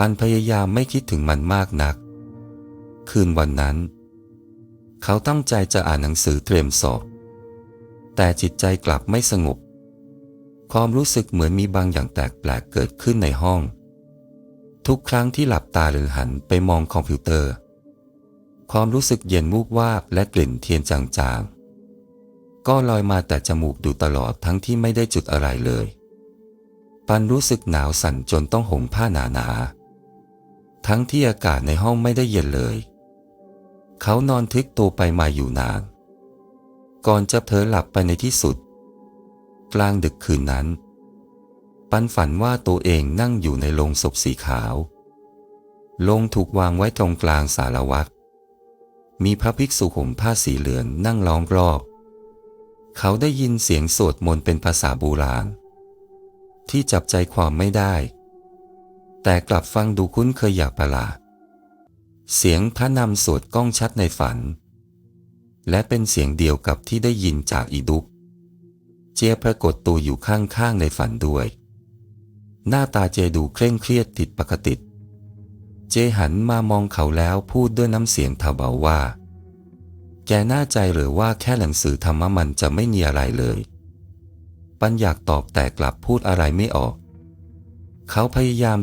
ปันพยายามไม่คิดถึงมันมากนัก คืนวันนั้น เขาตั้งใจจะอ่านหนังสือเตรียมสอบ แต่จิตใจกลับไม่สงบ ความรู้สึกเหมือนมีบางอย่างแปลกแปลกๆเกิดขึ้นในห้อง ทุกครั้งที่หลับตาหรือหันไปมองคอมพิวเตอร์ ความรู้สึกเย็นวูบวาบและกลิ่นเทียนจางๆ ก็ลอยมาแต่จมูกดูตลอดทั้งที่ไม่ได้จุดอะไรเลยปันรู้สึกหนาวสั่นจนต้องห่มผ้าหนาๆ ทั้งที่อากาศในห้องไม่ได้เย็นเลย เขานอนทึกตัวไปมาอยู่นาน ก่อนจะเผลอหลับไปในที่สุด กลางดึกคืนนั้น ปันฝันว่าตัวเองนั่งอยู่ในโลงศพสีขาว โลงถูกวางไว้ตรงกลางสารวัตรมีพระภิกษุห่มผ้าสีเหลืองนั่งล้อมรอบ เขาได้ยินเสียงสวดมนต์เป็นภาษาโบราณที่จับใจความไม่ได้ แต่กลับฟังดูคุ้นเคยอย่างประหลาด เสียงพระนำสวดก้องชัดในฝัน และเป็นเสียงเดียวกับที่ได้ยินจากอีดุก เจปรากฏตัวอยู่ข้างๆในฝันด้วย หน้าตาเจดูเคร่งเครียดติดปกติ เจหันมามองเขาแล้วพูดด้วยน้ำเสียงเบาว่า แกน่าใจหรือว่าแค่หนังสือธรรมะมันจะไม่มีอะไรเลยปันอยากตอบแต่กลับพูดอะไรไม่ออก เขาพยายาม